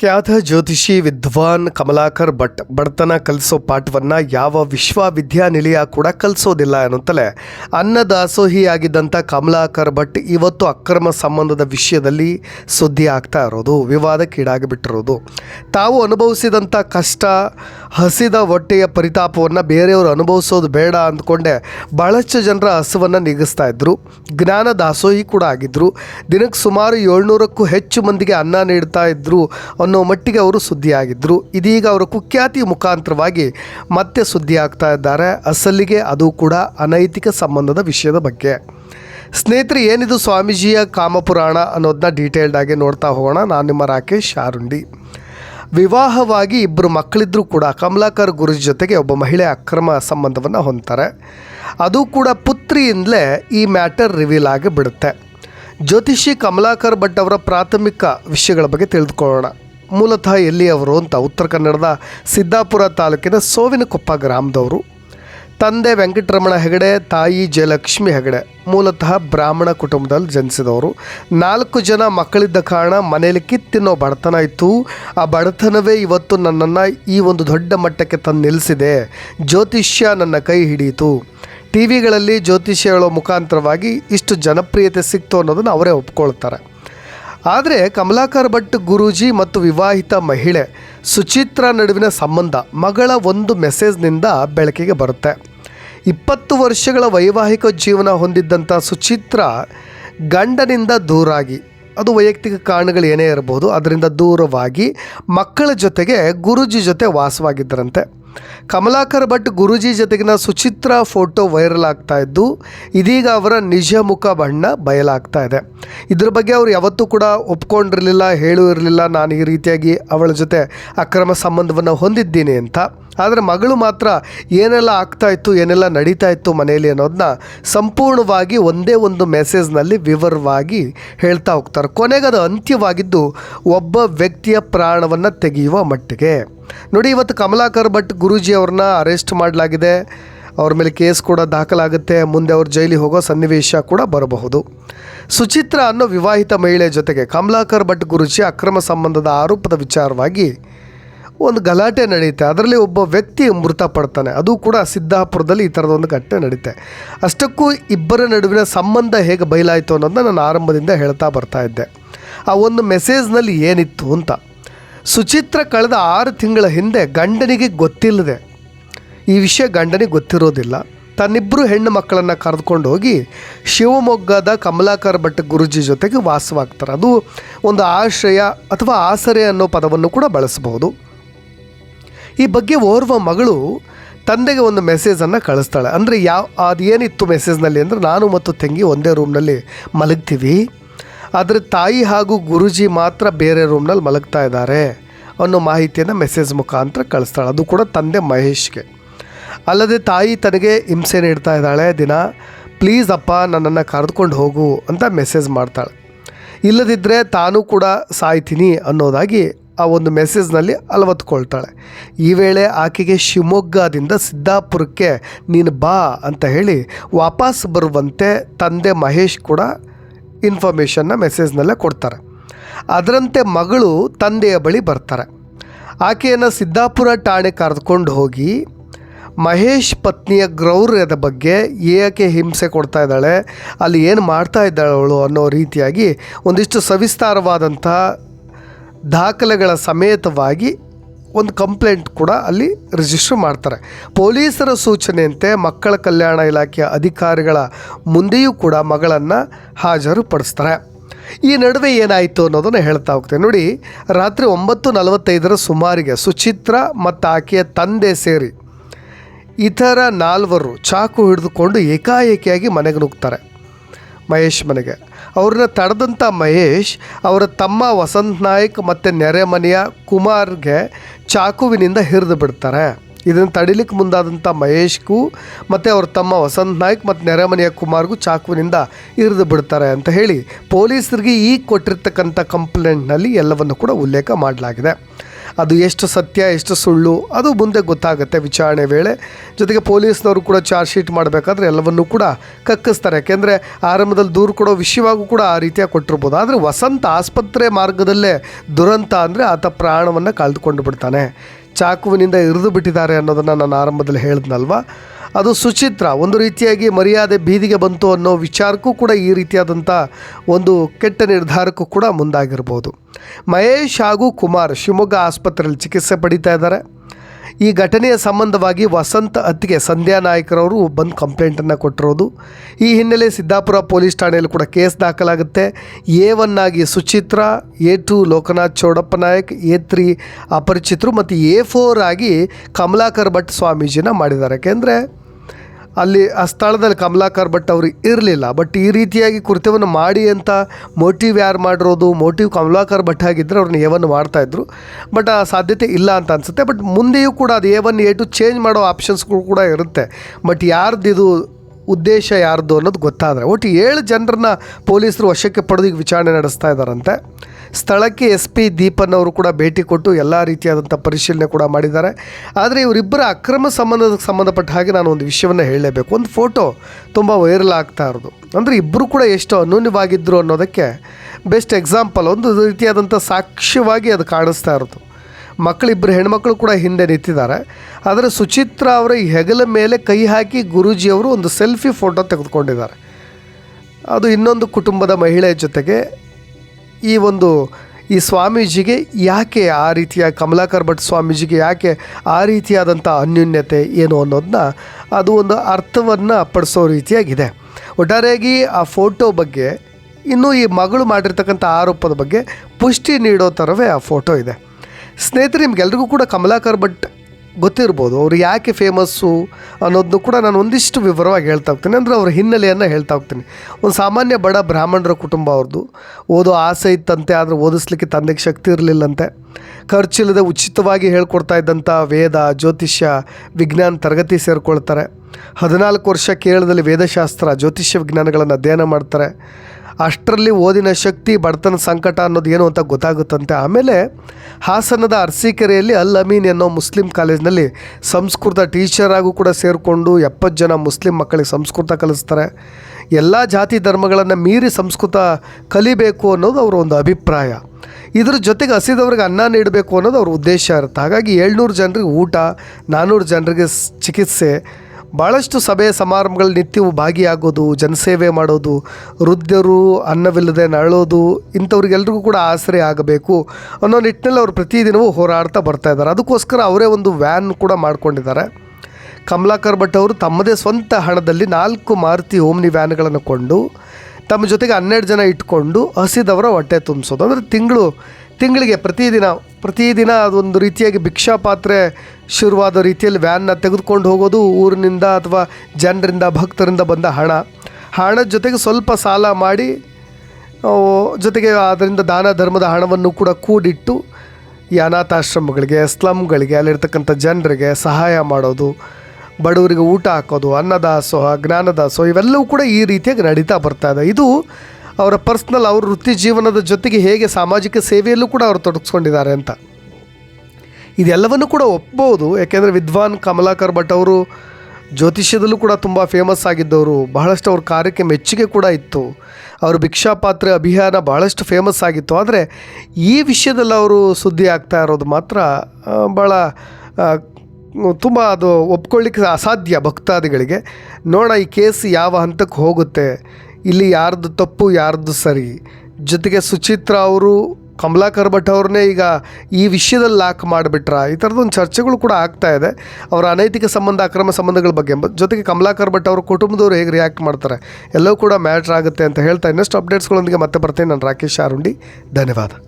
ಖ್ಯಾತ ಜ್ಯೋತಿಷಿ ವಿದ್ವಾನ್ ಕಮಲಾಕರ್ ಭಟ್ ಬಡತನ ಕಲಿಸೋ ಪಾಠವನ್ನು ಯಾವ ವಿಶ್ವವಿದ್ಯಾನಿಲಯ ಕೂಡ ಕಲಿಸೋದಿಲ್ಲ ಅನ್ನುತ್ತಲೇ ಅನ್ನದಾಸೋಹಿಯಾಗಿದ್ದಂಥ ಕಮಲಾಕರ್ ಭಟ್ ಇವತ್ತು ಅಕ್ರಮ ಸಂಬಂಧದ ವಿಷಯದಲ್ಲಿ ಸುದ್ದಿ ಆಗ್ತಾ ಇರೋದು, ವಿವಾದಕ್ಕೀಡಾಗಿಬಿಟ್ಟಿರೋದು. ತಾವು ಅನುಭವಿಸಿದಂಥ ಕಷ್ಟ ಹಸಿದ ಹೊಟ್ಟೆಯ ಪರಿತಾಪವನ್ನು ಬೇರೆಯವರು ಅನುಭವಿಸೋದು ಬೇಡ ಅಂದ್ಕೊಂಡೆ ಬಹಳಷ್ಟು ಜನರ ಹಸುವನ್ನು ನೀಗಿಸ್ತಾ ಇದ್ದರು ಜ್ಞಾನ ದಾಸೋಹಿ ಕೂಡ ಆಗಿದ್ದರು ದಿನಕ್ಕೆ ಸುಮಾರು ಏಳ್ನೂರಕ್ಕೂ ಹೆಚ್ಚು ಮಂದಿಗೆ ಅನ್ನ ನೀಡ್ತಾ ಇದ್ದರು ಅನ್ನೋ ಮಟ್ಟಿಗೆ ಅವರು ಸುದ್ದಿಯಾಗಿದ್ದರು ಇದೀಗ ಅವರ ಕುಖ್ಯಾತಿ ಮುಖಾಂತರವಾಗಿ ಮತ್ತೆ ಸುದ್ದಿ ಆಗ್ತಾ ಇದ್ದಾರೆ. ಅಸಲಿಗೆ ಅದು ಕೂಡ ಅನೈತಿಕ ಸಂಬಂಧದ ವಿಷಯದ ಬಗ್ಗೆ. ಸ್ನೇಹಿತರೆ, ಏನಿದು ಸ್ವಾಮೀಜಿಯ ಕಾಮಪುರಾಣ ಅನ್ನೋದನ್ನ ಡೀಟೇಲ್ಡ್ ಆಗಿ ನೋಡ್ತಾ ಹೋಗೋಣ. ನಾನು ನಿಮ್ಮ ರಾಕೇಶ್ ಶಾರುಂಡಿ ವಿವಾಹವಾಗಿ ಇಬ್ಬರು ಮಕ್ಕಳಿದ್ರೂ ಕೂಡ ಕಮಲಾಕರ್ ಗುರುಜಿ ಜೊತೆಗೆ ಒಬ್ಬ ಮಹಿಳೆ ಅಕ್ರಮ ಸಂಬಂಧವನ್ನು ಹೊಂದ್ತಾರೆ. ಅದು ಕೂಡ ಪುತ್ರಿಯಿಂದಲೇ ಈ ಮ್ಯಾಟರ್ ರಿವೀಲ್ ಆಗಿ ಬಿಡುತ್ತೆ. ಜ್ಯೋತಿಷಿ ಕಮಲಾಕರ್ ಭಟ್ ಅವರ ಪ್ರಾಥಮಿಕ ವಿಷಯಗಳ ಬಗ್ಗೆ ತಿಳಿದುಕೊಳ್ಳೋಣ. ಮೂಲತಃ ಎಲ್ಲಿಯವರು ಅಂತ ಉತ್ತರ ಕನ್ನಡದ ಸಿದ್ದಾಪುರ ತಾಲೂಕಿನ ಸೋವಿನಕೊಪ್ಪ ಗ್ರಾಮದವರು ತಂದೆ ವೆಂಕಟರಮಣ ಹೆಗಡೆ, ತಾಯಿ ಜಯಲಕ್ಷ್ಮಿ ಹೆಗಡೆ, ಮೂಲತಃ ಬ್ರಾಹ್ಮಣ ಕುಟುಂಬದಲ್ಲಿ ಜನಿಸಿದವರು. ನಾಲ್ಕು ಜನ ಮಕ್ಕಳಿದ್ದ ಕಾರಣ ಮನೆಯಲ್ಲಿ ಕಿತ್ತಿನ್ನೋ ಬಡತನ ಇತ್ತು. ಆ ಬಡತನವೇ ಇವತ್ತು ನನ್ನನ್ನು ಈ ಒಂದು ದೊಡ್ಡ ಮಟ್ಟಕ್ಕೆ ತಂದು ನಿಲ್ಲಿಸಿದೆ. ಜ್ಯೋತಿಷ್ಯ ನನ್ನ ಕೈ ಹಿಡಿಯಿತು. ಟಿ ವಿಗಳಲ್ಲಿ ಜ್ಯೋತಿಷ್ಯ ಹೇಳೋ ಮುಖಾಂತರವಾಗಿ ಇಷ್ಟು ಜನಪ್ರಿಯತೆ ಸಿಕ್ತು ಅನ್ನೋದನ್ನು ಅವರೇ ಒಪ್ಕೊಳ್ತಾರೆ. ಆದರೆ ಕಮಲಾಕರ್ ಭಟ್ ಗುರೂಜಿ ಮತ್ತು ವಿವಾಹಿತ ಮಹಿಳೆ ಸುಚಿತ್ರ ನಡುವಿನ ಸಂಬಂಧ ಮಗಳ ಒಂದು ಮೆಸೇಜ್ನಿಂದ ಬೆಳಕಿಗೆ ಬರುತ್ತೆ. ಇಪ್ಪತ್ತು ವರ್ಷಗಳ ವೈವಾಹಿಕ ಜೀವನ ಹೊಂದಿದ್ದಂಥ ಸುಚಿತ್ರ ಗಂಡನಿಂದ ದೂರಾಗಿ, ಅದು ವೈಯಕ್ತಿಕ ಕಾರಣಗಳು ಏನೇ ಇರಬಹುದು, ಅದರಿಂದ ದೂರವಾಗಿ ಮಕ್ಕಳ ಜೊತೆಗೆ ಗುರುಜಿ ಜೊತೆ ವಾಸವಾಗಿದ್ದರಂತೆ. ಕಮಲಾಕರ್ ಭಟ್ ಗುರುಜಿ ಜೊತೆಗಿನ ಸುಚಿತ್ರ ಫೋಟೋ ವೈರಲ್ ಆಗ್ತಾ ಇದ್ದು, ಇದೀಗ ಅವರ ನಿಜ ಮುಖ ಬಣ್ಣ ಬಯಲಾಗ್ತಾ ಇದೆ. ಇದ್ರ ಬಗ್ಗೆ ಅವರು ಯಾವತ್ತೂ ಕೂಡ ಒಪ್ಕೊಂಡಿರಲಿಲ್ಲ, ಹೇಳೂ ಇರಲಿಲ್ಲ, ನಾನು ಈ ರೀತಿಯಾಗಿ ಅವಳ ಜೊತೆ ಅಕ್ರಮ ಸಂಬಂಧವನ್ನು ಹೊಂದಿದ್ದೀನಿ ಅಂತ. ಆದರೆ ಮಗಳು ಮಾತ್ರ ಏನೆಲ್ಲ ಆಗ್ತಾ ಇತ್ತು, ಏನೆಲ್ಲ ನಡೀತಾ ಇತ್ತು ಮನೆಯಲ್ಲಿ ಅನ್ನೋದನ್ನ ಸಂಪೂರ್ಣವಾಗಿ ಒಂದೇ ಒಂದು ಮೆಸೇಜ್ನಲ್ಲಿ ವಿವರವಾಗಿ ಹೇಳ್ತಾ ಹೋಗ್ತಾರೆ. ಕೊನೆಗದು ಅಂತ್ಯವಾಗಿದ್ದು, ಒಬ್ಬ ವ್ಯಕ್ತಿಯ ಪ್ರಾಣವನ್ನು ತೆಗೆಯುವ ಮಟ್ಟಿಗೆ. ನೋಡಿ, ಇವತ್ತು ಕಮಲಾಕರ್ ಭಟ್ ಗುರೂಜಿ ಅವ್ರನ್ನ ಅರೆಸ್ಟ್ ಮಾಡಲಾಗಿದೆ. ಅವ್ರ ಮೇಲೆ ಕೇಸ್ ಕೂಡ ದಾಖಲಾಗುತ್ತೆ. ಮುಂದೆ ಅವ್ರ ಜೈಲಿಗೆ ಹೋಗೋ ಸನ್ನಿವೇಶ ಕೂಡ ಬರಬಹುದು. ಸುಚಿತ್ರ ಅನ್ನೋ ವಿವಾಹಿತ ಮಹಿಳೆ ಜೊತೆಗೆ ಕಮಲಾಕರ್ ಭಟ್ ಗುರೂಜಿ ಅಕ್ರಮ ಸಂಬಂಧದ ಆರೋಪದ ವಿಚಾರವಾಗಿ ಒಂದು ಗಲಾಟೆ ನಡೆಯುತ್ತೆ. ಅದರಲ್ಲಿ ಒಬ್ಬ ವ್ಯಕ್ತಿ ಮೃತಪಡ್ತಾನೆ. ಅದು ಕೂಡ ಸಿದ್ದಾಪುರದಲ್ಲಿ ಈ ಥರದೊಂದು ಘಟನೆ ನಡೀತೆ. ಅಷ್ಟಕ್ಕೂ ಇಬ್ಬರ ನಡುವಿನ ಸಂಬಂಧ ಹೇಗೆ ಬಯಲಾಯಿತು ಅನ್ನೋದನ್ನ ನಾನು ಆರಂಭದಿಂದ ಹೇಳ್ತಾ ಬರ್ತಾ ಇದ್ದೆ. ಆ ಒಂದು ಮೆಸೇಜ್ನಲ್ಲಿ ಏನಿತ್ತು ಅಂತ. ಸುಚಿತ್ರ ಕಳೆದ ಆರು ತಿಂಗಳ ಹಿಂದೆ ಗಂಡನಿಗೆ ಗೊತ್ತಿಲ್ಲದೆ, ಈ ವಿಷಯ ಗಂಡನಿಗೆ ಗೊತ್ತಿರೋದಿಲ್ಲ. ತನ್ನಿಬ್ಬರು ಹೆಣ್ಣು ಮಕ್ಕಳನ್ನು ಕರೆದುಕೊಂಡು ಹೋಗಿ ಶಿವಮೊಗ್ಗದ ಕಮಲಾಕರ್ ಭಟ್ ಗುರುಜಿ ಜೊತೆಗೆ ವಾಸವಾಗ್ತಾರೆ. ಅದು ಒಂದು ಆಶ್ರಯ ಅಥವಾ ಆಸರೆ ಅನ್ನೋ ಪದವನ್ನು ಕೂಡ ಬಳಸಬಹುದು. ಈ ಬಗ್ಗೆ ಓರ್ವ ಮಗಳು ತಂದೆಗೆ ಒಂದು ಮೆಸೇಜನ್ನು ಕಳಿಸ್ತಾಳೆ. ಅಂದರೆ ಯಾವ, ಅದೇನಿತ್ತು ಮೆಸೇಜ್ನಲ್ಲಿ ಅಂದರೆ, ನಾನು ಮತ್ತು ತಂಗಿ ಒಂದೇ ರೂಮ್ನಲ್ಲಿ ಮಲಗ್ತೀವಿ ಆದರೆ ತಾಯಿ ಹಾಗೂ ಗುರುಜಿ ಮಾತ್ರ ಬೇರೆ ರೂಮ್ನಲ್ಲಿ ಮಲಗ್ತಾ ಇದ್ದಾರೆ ಅನ್ನೋ ಮಾಹಿತಿಯನ್ನು ಮೆಸೇಜ್ ಮುಖಾಂತರ ಕಳಿಸ್ತಾಳೆ. ಅದು ಕೂಡ ತಂದೆ ಮಹೇಶ್ಗೆ. ಅಲ್ಲದೆ ತಾಯಿ ತನಗೆ ಹಿಂಸೆ ನೀಡ್ತಾ ಇದ್ದಾಳೆ. ದಿನ, ಪ್ಲೀಸ್ ಅಪ್ಪ, ನನ್ನನ್ನು ಕರೆದುಕೊಂಡು ಹೋಗು ಅಂತ ಮೆಸೇಜ್ ಮಾಡ್ತಾಳೆ. ಇಲ್ಲದಿದ್ದರೆ ತಾನೂ ಕೂಡ ಸಾಯ್ತೀನಿ ಅನ್ನೋದಾಗಿ ಆ ಒಂದು ಮೆಸೇಜ್ನಲ್ಲಿ ಅಲವತ್ಕೊಳ್ತಾಳೆ ಈ ವೇಳೆ ಆಕೆಗೆ ಶಿವಮೊಗ್ಗದಿಂದ ಸಿದ್ದಾಪುರಕ್ಕೆ, ನೀನು ಬಾ ಅಂತ ಹೇಳಿ ವಾಪಸ್ ಬರುವಂತೆ ತಂದೆ ಮಹೇಶ್ ಕೂಡ ಇನ್ಫಾರ್ಮೇಷನ್ನ ಮೆಸೇಜ್ನಲ್ಲೇ ಕೊಡ್ತಾರೆ. ಅದರಂತೆ ಮಗಳು ತಂದೆಯ ಬಳಿ ಬರ್ತಾರೆ. ಆಕೆಯನ್ನು ಸಿದ್ದಾಪುರ ಠಾಣೆ ಕರೆದುಕೊಂಡು ಹೋಗಿ ಮಹೇಶ್ ಪತ್ನಿಯ ಗ್ರೌರ್ಯದ ಬಗ್ಗೆ ಏಕೆ ಹಿಂಸೆ ಕೊಡ್ತಾ ಇದ್ದಾಳೆ, ಅಲ್ಲಿ ಏನು ಮಾಡ್ತಾ ಇದ್ದಾಳೆ ಅವಳು ಅನ್ನೋ ರೀತಿಯಾಗಿ ಒಂದಿಷ್ಟು ಸವಿಸ್ತಾರವಾದಂಥ ದಾಖಲೆಗಳ ಸಮೇತವಾಗಿ ಒಂದು ಕಂಪ್ಲೇಂಟ್ ಕೂಡ ಅಲ್ಲಿ ರಿಜಿಸ್ಟರ್ ಮಾಡ್ತಾರೆ. ಪೊಲೀಸರ ಸೂಚನೆಯಂತೆ ಮಕ್ಕಳ ಕಲ್ಯಾಣ ಇಲಾಖೆಯ ಅಧಿಕಾರಿಗಳ ಮುಂದೆಯೂ ಕೂಡ ಮಗಳನ್ನು ಹಾಜರುಪಡಿಸ್ತಾರೆ. ಈ ನಡುವೆ ಏನಾಯಿತು ಅನ್ನೋದನ್ನು ಹೇಳ್ತಾ ಹೋಗ್ತೇನೆ. ನೋಡಿ, ರಾತ್ರಿ ಒಂಬತ್ತು ನಲವತ್ತೈದರ ಸುಮಾರಿಗೆ ಸುಚಿತ್ರ ಮತ್ತು ಆಕೆಯ ತಂದೆ ಸೇರಿ ಇತರ ನಾಲ್ವರು ಚಾಕು ಹಿಡಿದುಕೊಂಡು ಏಕಾಏಕಿಯಾಗಿ ಮನೆಗೆ ನುಗ್ತಾರೆ. ಮಹೇಶ್ ಮನೆಗೆ. ಅವ್ರನ್ನ ತಡೆದಂಥ ಮಹೇಶ್ ಅವರ ತಮ್ಮ ವಸಂತ್ ನಾಯ್ಕ್ ಮತ್ತು ನೆರೆಮನೆಯ ಕುಮಾರ್ಗೆ ಚಾಕುವಿನಿಂದ ಹಿರಿದು ಬಿಡ್ತಾರೆ. ಇದನ್ನು ತಡಿಲಿಕ್ಕೆ ಮುಂದಾದಂಥ ಮಹೇಶ್ಗೂ ಮತ್ತು ಅವ್ರ ತಮ್ಮ ವಸಂತ್ ನಾಯ್ಕ್ ಮತ್ತು ನೆರೆಮನೆಯ ಕುಮಾರ್ಗೂ ಚಾಕುವಿನಿಂದ ಇರಿದು ಬಿಡ್ತಾರೆ ಅಂತ ಹೇಳಿ ಪೊಲೀಸರಿಗೆ ಈ ಕೊಟ್ಟಿರ್ತಕ್ಕಂಥ ಕಂಪ್ಲೇಂಟ್ನಲ್ಲಿ ಎಲ್ಲವನ್ನು ಕೂಡ ಉಲ್ಲೇಖ ಮಾಡಲಾಗಿದೆ. ಅದು ಎಷ್ಟು ಸತ್ಯ, ಎಷ್ಟು ಸುಳ್ಳು, ಅದು ಮುಂದೆ ಗೊತ್ತಾಗುತ್ತೆ ವಿಚಾರಣೆ ವೇಳೆ. ಜೊತೆಗೆ ಪೊಲೀಸ್ನವರು ಕೂಡ ಚಾರ್ಜ್ ಶೀಟ್ ಮಾಡಬೇಕಾದ್ರೆ ಎಲ್ಲವನ್ನೂ ಕೂಡ ಕಕ್ಕಿಸ್ತಾರೆ. ಯಾಕೆಂದರೆ ಆರಂಭದಲ್ಲಿ ದೂರು ಕೊಡೋ ವಿಷಯವಾಗೂ ಕೂಡ ಆ ರೀತಿಯಾಗಿ ಕೊಟ್ಟಿರ್ಬೋದು. ಆದರೆ ವಸಂತ ಆಸ್ಪತ್ರೆ ಮಾರ್ಗದಲ್ಲೇ ದುರಂತ ಅಂದರೆ ಆತ ಪ್ರಾಣವನ್ನು ಕಳೆದುಕೊಂಡು ಬಿಡ್ತಾನೆ. ಚಾಕುವಿನಿಂದ ಇರಿದು ಬಿಟ್ಟಿದ್ದಾರೆ ಅನ್ನೋದನ್ನು ನಾನು ಆರಂಭದಲ್ಲಿ ಹೇಳಿದ್ನಲ್ವ? ಅದು ಸುಚಿತ್ರ, ಒಂದು ರೀತಿಯಾಗಿ ಮರ್ಯಾದೆ ಬೀದಿಗೆ ಬಂತು ಅನ್ನೋ ವಿಚಾರಕ್ಕೂ ಕೂಡ ಈ ರೀತಿಯಾದಂಥ ಒಂದು ಕೆಟ್ಟ ನಿರ್ಧಾರಕ್ಕೂ ಕೂಡ ಮುಂದಾಗಿರ್ಬೋದು. ಮಹೇಶ್ ಹಾಗೂ ಕುಮಾರ್ ಶಿವಮೊಗ್ಗ ಆಸ್ಪತ್ರೆಯಲ್ಲಿ ಚಿಕಿತ್ಸೆ ಪಡೀತಾ ಇದ್ದಾರೆ. ಈ ಘಟನೆಯ ಸಂಬಂಧವಾಗಿ ವಸಂತ ಅತ್ತಿಗೆ ಸಂಧ್ಯಾ ನಾಯಕರವರು ಬಂದು ಕಂಪ್ಲೇಂಟನ್ನು ಕೊಟ್ಟಿರೋದು. ಈ ಹಿನ್ನೆಲೆ ಸಿದ್ದಾಪುರ ಪೊಲೀಸ್ ಠಾಣೆಯಲ್ಲಿ ಕೂಡ ಕೇಸ್ ದಾಖಲಾಗುತ್ತೆ. ಎ ಒನ್ ಆಗಿ Suchitra, A two Lokanath Chowdappa Nayak, A three ಅಪರಿಚಿತರು ಮತ್ತು ಎ ಫೋರ್ ಆಗಿ ಕಮಲಾಕರ್ ಭಟ್ ಸ್ವಾಮೀಜಿನ ಮಾಡಿದ್ದಾರೆ. ಯಾಕೆಂದರೆ ಅಲ್ಲಿ ಆ ಸ್ಥಳದಲ್ಲಿ ಕಮಲಾಕರ್ ಭಟ್ ಅವರು ಇರಲಿಲ್ಲ. ಬಟ್ ಈ ರೀತಿಯಾಗಿ ಕೃತ್ಯವನ್ನು ಮಾಡಿ ಅಂತ ಮೋಟಿವ್ ಯಾರು ಮಾಡಿರೋದು? ಮೋಟಿವ್ ಕಮಲಾಕರ್ ಭಟ್ ಆಗಿದ್ದರೆ ಅವ್ರನ್ನ ಎ ಒನ್ ಮಾಡ್ತಾಯಿದ್ರು ಬಟ್ ಆ ಸಾಧ್ಯತೆ ಇಲ್ಲ ಅಂತ ಅನಿಸುತ್ತೆ. ಬಟ್ ಮುಂದೆಯೂ ಕೂಡ ಅದು A one A two change ಮಾಡೋ ಆಪ್ಷನ್ಸ್ಗಳು ಕೂಡ ಇರುತ್ತೆ. ಬಟ್ ಯಾರ್ದು ಇದು ಉದ್ದೇಶ, ಯಾರ್ದು ಅನ್ನೋದು ಗೊತ್ತಾದರೆ ಒಟ್ಟು ಏಳು ಜನರನ್ನ ಪೊಲೀಸರು ವಶಕ್ಕೆ ಪಡೆದು ಈಗ ವಿಚಾರಣೆ ನಡೆಸ್ತಾ ಇದ್ದಾರಂತೆ. ಸ್ಥಳಕ್ಕೆ ಎಸ್ ಪಿ ದೀಪನ್ ಅವರು ಕೂಡ ಭೇಟಿ ಕೊಟ್ಟು ಎಲ್ಲ ರೀತಿಯಾದಂಥ ಪರಿಶೀಲನೆ ಕೂಡ ಮಾಡಿದ್ದಾರೆ. ಆದರೆ ಇವರಿಬ್ಬರ ಅಕ್ರಮ ಸಂಬಂಧಕ್ಕೆ ಸಂಬಂಧಪಟ್ಟ ಹಾಗೆ ನಾನು ಒಂದು ವಿಷಯವನ್ನು ಹೇಳಲೇಬೇಕು. ಒಂದು ಫೋಟೋ ತುಂಬ ವೈರಲ್ ಆಗ್ತಾ ಇರೋದು. ಅಂದರೆ ಇಬ್ಬರು ಕೂಡ ಎಷ್ಟು ಅನ್ಯೂನ್ಯವಾಗಿದ್ದರು ಅನ್ನೋದಕ್ಕೆ ಬೆಸ್ಟ್ ಎಕ್ಸಾಂಪಲ್, ಒಂದು ರೀತಿಯಾದಂಥ ಸಾಕ್ಷ್ಯವಾಗಿ ಅದು ಕಾಣಿಸ್ತಾ ಇರೋದು. ಮಕ್ಕಳಿಬ್ಬರು ಹೆಣ್ಮಕ್ಳು ಕೂಡ ಹಿಂದೆ ನಿಂತಿದ್ದಾರೆ. ಆದರೆ ಸುಚಿತ್ರ ಅವರ ಹೆಗಲ ಮೇಲೆ ಕೈ ಹಾಕಿ ಗುರೂಜಿಯವರು ಒಂದು ಸೆಲ್ಫಿ ಫೋಟೋ ತೆಗೆದುಕೊಂಡಿದ್ದಾರೆ. ಅದು ಇನ್ನೊಂದು ಕುಟುಂಬದ ಮಹಿಳೆಯ ಜೊತೆಗೆ ಈ ಒಂದು, ಈ ಸ್ವಾಮೀಜಿಗೆ ಯಾಕೆ ಆ ರೀತಿಯ ಕಮಲಾಕರ್ ಭಟ್ ಸ್ವಾಮೀಜಿಗೆ ಯಾಕೆ ಆ ರೀತಿಯಾದಂಥ ಅನ್ಯೂನ್ಯತೆ ಏನು ಅನ್ನೋದನ್ನ ಅದು ಒಂದು ಅರ್ಥವನ್ನು ಪಡಿಸೋ ರೀತಿಯಾಗಿದೆ. ಒಟ್ಟಾರೆಯಾಗಿ ಆ ಫೋಟೋ ಬಗ್ಗೆ, ಇನ್ನೂ ಈ ಮಗಳು ಮಾಡಿರ್ತಕ್ಕಂಥ ಆರೋಪದ ಬಗ್ಗೆ ಪುಷ್ಟಿ ನೀಡೋ ಥರವೇ ಆ ಫೋಟೋ ಇದೆ. ಸ್ನೇಹಿತರೆ, ನಿಮ್ಗೆಲ್ರಿಗೂ ಕೂಡ ಕಮಲಾಕರ್ ಭಟ್ ಗೊತ್ತಿರ್ಬೋದು, ಅವರು ಯಾಕೆ ಫೇಮಸ್ಸು ಅನ್ನೋದನ್ನು ಕೂಡ ನಾನು ಒಂದಿಷ್ಟು ವಿವರವಾಗಿ ಹೇಳ್ತಾ ಹೋಗ್ತೀನಿ. ಅಂದರೆ ಅವ್ರ ಹಿನ್ನೆಲೆಯನ್ನು ಹೇಳ್ತಾ ಹೋಗ್ತೀನಿ. ಒಂದು ಸಾಮಾನ್ಯ ಬಡ ಬ್ರಾಹ್ಮಣರ ಕುಟುಂಬ ಅವ್ರದ್ದು. ಓದೋ ಆಸೆ ಇತ್ತಂತೆ, ಆದರೆ ಓದಿಸ್ಲಿಕ್ಕೆ ತಂದೆಗೆ ಶಕ್ತಿ ಇರಲಿಲ್ಲಂತೆ. ಖರ್ಚಿಲ್ಲದೆ ಉಚಿತವಾಗಿ ಹೇಳ್ಕೊಡ್ತಾ ಇದ್ದಂಥ ವೇದ, ಜ್ಯೋತಿಷ್ಯ, ವಿಜ್ಞಾನ ತರಗತಿ ಸೇರಿಕೊಳ್ತಾರೆ. ಹದಿನಾಲ್ಕು ವರ್ಷ ಕೇರಳದಲ್ಲಿ ವೇದಶಾಸ್ತ್ರ, ಜ್ಯೋತಿಷ್ಯ ವಿಜ್ಞಾನಗಳನ್ನು ಅಧ್ಯಯನ ಮಾಡ್ತಾರೆ. ಅಷ್ಟರಲ್ಲಿ ಓದಿನ ಶಕ್ತಿ, ಬಡತನ, ಸಂಕಟ ಅನ್ನೋದು ಏನು ಅಂತ ಗೊತ್ತಾಗುತ್ತಂತೆ. ಆಮೇಲೆ ಹಾಸನದ ಅರಸೀಕೆರೆಯಲ್ಲಿ ಅಲ್ ಅಮೀನ್ ಅನ್ನೋ ಮುಸ್ಲಿಂ ಕಾಲೇಜ್ನಲ್ಲಿ ಸಂಸ್ಕೃತ ಟೀಚರ್ ಆಗೂ ಕೂಡ ಸೇರಿಕೊಂಡು ಎಪ್ಪತ್ತು ಜನ ಮುಸ್ಲಿಂ ಮಕ್ಕಳಿಗೆ ಸಂಸ್ಕೃತ ಕಲಿಸ್ತಾರೆ. ಎಲ್ಲ ಜಾತಿ ಧರ್ಮಗಳನ್ನು ಮೀರಿ ಸಂಸ್ಕೃತ ಕಲಿಬೇಕು ಅನ್ನೋದು ಅವರ ಒಂದು ಅಭಿಪ್ರಾಯ. ಇದ್ರ ಜೊತೆಗೆ ಹಸಿದವ್ರಿಗೆ ಅನ್ನ ನೀಡಬೇಕು ಅನ್ನೋದು ಅವ್ರ ಉದ್ದೇಶ ಇರುತ್ತೆ. ಹಾಗಾಗಿ ಏಳ್ನೂರು ಜನರಿಗೆ ಊಟ ನಾನ್ನೂರು ಜನರಿಗೆ ಚಿಕಿತ್ಸೆ ಭಾಳಷ್ಟು ಸಭೆ ಸಮಾರಂಭಗಳು ನಿತ್ಯವೂ ಭಾಗಿಯಾಗೋದು, ಜನಸೇವೆ ಮಾಡೋದು, ವೃದ್ಧರು, ಅನ್ನವಿಲ್ಲದೆ ನರಳೋದು, ಇಂಥವ್ರಿಗೆಲ್ರಿಗೂ ಕೂಡ ಆಸರೆ ಆಗಬೇಕು ಅನ್ನೋ ನಿಟ್ಟಿನಲ್ಲಿ ಅವರು ಪ್ರತಿದಿನವೂ ಹೋರಾಡ್ತಾ ಬರ್ತಾ ಇದ್ದಾರೆ. ಅದಕ್ಕೋಸ್ಕರ ಅವರೇ ಒಂದು ವ್ಯಾನ್ ಕೂಡ ಮಾಡ್ಕೊಂಡಿದ್ದಾರೆ. ಕಮಲಾಕರ್ ಭಟ್ ಅವರು ತಮ್ಮದೇ ಸ್ವಂತ ಹಣದಲ್ಲಿ ನಾಲ್ಕು ಮಾರುತಿ ಓಮ್ನಿ ವ್ಯಾನ್ಗಳನ್ನು ಕೊಂಡು ತಮ್ಮ ಜೊತೆಗೆ ಹನ್ನೆರಡು ಜನ ಇಟ್ಕೊಂಡು ಹಸಿದವರ ಹೊಟ್ಟೆ ತುಂಬಿಸೋದು. ಅಂದರೆ ತಿಂಗಳು ತಿಂಗಳಿಗೆ ಪ್ರತಿದಿನ ಪ್ರತಿದಿನ ಅದೊಂದು ರೀತಿಯಾಗಿ ಭಿಕ್ಷಾ ಪಾತ್ರೆ ಶುರುವಾದ ರೀತಿಯಲ್ಲಿ ವ್ಯಾನ್ನ ತೆಗೆದುಕೊಂಡು ಹೋಗೋದು, ಊರಿನಿಂದ ಅಥವಾ ಜನರಿಂದ, ಭಕ್ತರಿಂದ ಬಂದ ಹಣ. ಹಣದ ಜೊತೆಗೆ ಸ್ವಲ್ಪ ಸಾಲ ಮಾಡಿ ಜೊತೆಗೆ ಅದರಿಂದ ದಾನ ಧರ್ಮದ ಹಣವನ್ನು ಕೂಡ ಕೂಡಿಟ್ಟು ಈ ಅನಾಥಾಶ್ರಮಗಳಿಗೆ ಸ್ಲಮ್ಗಳಿಗೆ ಅಲ್ಲಿರ್ತಕ್ಕಂಥ ಜನರಿಗೆ ಸಹಾಯ ಮಾಡೋದು, ಬಡವರಿಗೆ ಊಟ ಹಾಕೋದು, ಅನ್ನದಾಸೋಹ, ಜ್ಞಾನದಾಸೋಹ ಇವೆಲ್ಲವೂ ಕೂಡ ಈ ರೀತಿಯಾಗಿ ನಡೀತಾ ಬರ್ತಾ ಇದೆ. ಇದು ಅವರ ಪರ್ಸ್ನಲ್, ಅವ್ರ ವೃತ್ತಿ ಜೀವನದ ಜೊತೆಗೆ ಹೇಗೆ ಸಾಮಾಜಿಕ ಸೇವೆಯಲ್ಲೂ ಕೂಡ ಅವರು ತೊಡಗಿಸ್ಕೊಂಡಿದ್ದಾರೆ ಅಂತ. ಇದೆಲ್ಲವನ್ನು ಕೂಡ ಒಪ್ಬೋದು ಯಾಕೆಂದರೆ ವಿದ್ವಾನ್ ಕಮಲಾಕರ್ ಭಟ್ ಅವರು ಜ್ಯೋತಿಷ್ಯದಲ್ಲೂ ಕೂಡ ತುಂಬ ಫೇಮಸ್ ಆಗಿದ್ದವರು. ಬಹಳಷ್ಟು ಅವ್ರ ಕಾರ್ಯಕ್ಕೆ ಮೆಚ್ಚುಗೆ ಕೂಡ ಇತ್ತು. ಅವರು ಭಿಕ್ಷಾಪಾತ್ರೆ ಅಭಿಯಾನ ಬಹಳಷ್ಟು ಫೇಮಸ್ ಆಗಿತ್ತು. ಆದರೆ ಈ ವಿಷಯದಲ್ಲಿ ಅವರು ಸುದ್ದಿ ಆಗ್ತಾ ಇರೋದು ಮಾತ್ರ ಭಾಳ ತುಂಬ ಅದು ಒಪ್ಕೊಳ್ಳಿಕ್ಕೆ ಅಸಾಧ್ಯ ಭಕ್ತಾದಿಗಳಿಗೆ. ನೋಡ ಈ ಕೇಸ್ ಯಾವ ಹಂತಕ್ಕೆ ಹೋಗುತ್ತೆ. ಇಲ್ಲಿ ಯಾರ್ದು ತಪ್ಪು, ಯಾರ್ದು ಸರಿ? ಜೊತೆಗೆ ಸುಚಿತ್ರ ಅವರು, ಕಮಲಾಕರ್ ಭಟ್ ಅವ್ರನ್ನೇ ಈಗ ಈ ವಿಷಯದಲ್ಲಿ ಲಾಕ್ ಮಾಡಿಬಿಟ್ರ? ಈ ಥರದೊಂದು ಚರ್ಚೆಗಳು ಕೂಡ ಆಗ್ತಾ ಇದೆ. ಅವರ ಅನೈತಿಕ ಸಂಬಂಧ, ಅಕ್ರಮ ಸಂಬಂಧಗಳ ಬಗ್ಗೆ ಜೊತೆಗೆ ಕಮಲಾಕರ್ ಭಟ್ ಅವ್ರ ಕುಟುಂಬದವರು ಹೇಗೆ ರಿಯಾಕ್ಟ್ ಮಾಡ್ತಾರೆ? ಎಲ್ಲವೂ ಕೂಡ ಮ್ಯಾಟ್ರ್ ಆಗುತ್ತೆ ಅಂತ ಹೇಳ್ತಾ ಇನ್ನಷ್ಟು ಅಪ್ಡೇಟ್ಸ್ಗಳೊಂದಿಗೆ ಮತ್ತೆ ಬರ್ತೀನಿ. ನಾನು ರಾಕೇಶ್ ಆರುಂಡಿ ಧನ್ಯವಾದ.